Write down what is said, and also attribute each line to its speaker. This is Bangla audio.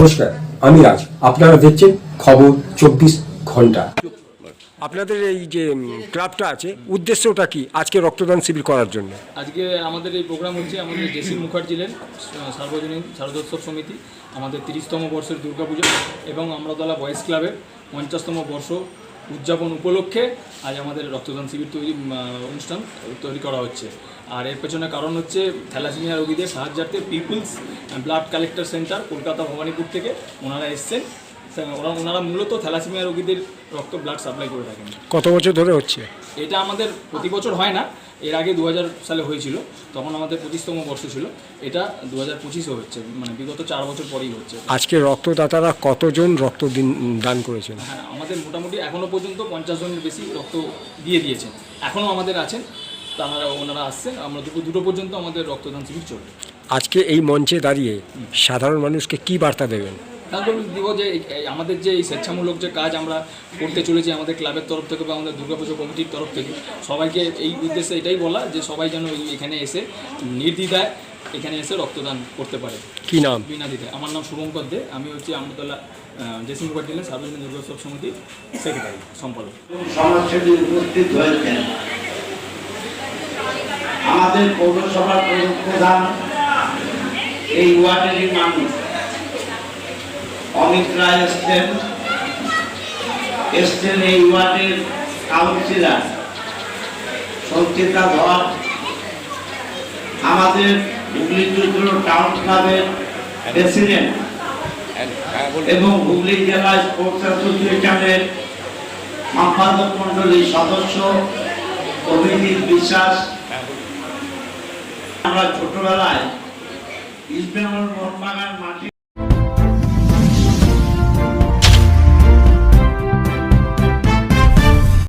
Speaker 1: নমস্কার আমি রাজ আপনারা দেখছেন খবর চব্বিশ ঘণ্টা। আপনাদের এই যে ক্লাবটা আছে উদ্দেশ্যটা কি আজকে রক্তদান শিবির করার জন্য?
Speaker 2: আজকে আমাদের এই প্রোগ্রাম হচ্ছে আমাদের জেসি মুখার্জিলের সার্বজনীন শারদোৎসব সমিতি আমাদের তিরিশতম বর্ষের দুর্গাপুজো এবং আমরাতলা বয়েস ক্লাবের পঞ্চাশতম বর্ষ উদযাপন উপলক্ষে আজ আমাদের রক্তদান শিবির তৈরি অনুষ্ঠান তৈরি করা হচ্ছে। আর এর পেছনে কারণ হচ্ছে থ্যালাসিনিয়া রোগীদের সাহায্যার্থে people's blood collector centre Kolkata Bhowanipore থেকে ওনারা এসছেন। ওরা ওনারা মূলত থ্যালাসেমিয়া রোগীদের রক্ত ব্লাড সাপ্লাই করে থাকেন।
Speaker 1: কত বছর ধরে হচ্ছে?
Speaker 2: এটা আমাদের প্রতি বছর হয় না এর আগে দু হাজার সালে হয়েছিল তখন আমাদের পঁচিশতম বর্ষ ছিল এটা দু হাজার পঁচিশও হচ্ছে মানে বিগত চার বছর পরেই হচ্ছে।
Speaker 1: আজকে রক্তদাতারা কতজন রক্ত দিন দান করেছেন?
Speaker 2: হ্যাঁ আমাদের মোটামুটি এখনও পর্যন্ত পঞ্চাশ জনের বেশি রক্ত দিয়ে দিয়েছেন। এখনও আমাদের আছেন তারা ওনারা আসছেন আমরা দুপুর দুটো পর্যন্ত আমাদের রক্তদান শিবির চলবে।
Speaker 1: আজকে এই মঞ্চে দাঁড়িয়ে সাধারণ মানুষকে কি বার্তা দেবেন?
Speaker 2: তারপর দিব যে আমাদের যে এই স্বেচ্ছামূলক যে কাজ আমরা করতে চলেছি আমাদের ক্লাবের তরফ থেকে বা আমাদের দুর্গাপুজো কমিটির তরফ থেকে সবাইকে এই উদ্দেশ্যে এটাই বলা যে সবাই যেন এই- এখানে এসে নির্দ্বিধায় এখানে এসে রক্তদান করতে পারে।
Speaker 1: কি নাম?
Speaker 2: বিনা দিতে আমার নাম শুভঙ্কর দে আমি হচ্ছে আমতলা জেসিং মুখার্জি সার্বজনীন দুর্গোৎসব সমিতির সেক্রেটারি সম্পাদক।
Speaker 3: সমাজসেবী উপস্থিত হয়েছেন। আমাদের পৌরসভার প্রধান এই ওয়ার্ডেরই মানুষ। অমিত রায় এসছেন। এসছেন এই ওয়ার্ডের সঞ্চিতা ধর। আমাদের হুগলি টাউন ক্লাবের প্রেসিডেন্ট এবং হুগলি জেলা স্পোর্টস অ্যাসোসিয়েশনের সম্পাদক মন্ডলীর সদস্য অভিজিৎ বিশ্বাস। আমরা ছোটবেলায় ইস্টবেঙ্গল মোহনবাগান মাঠে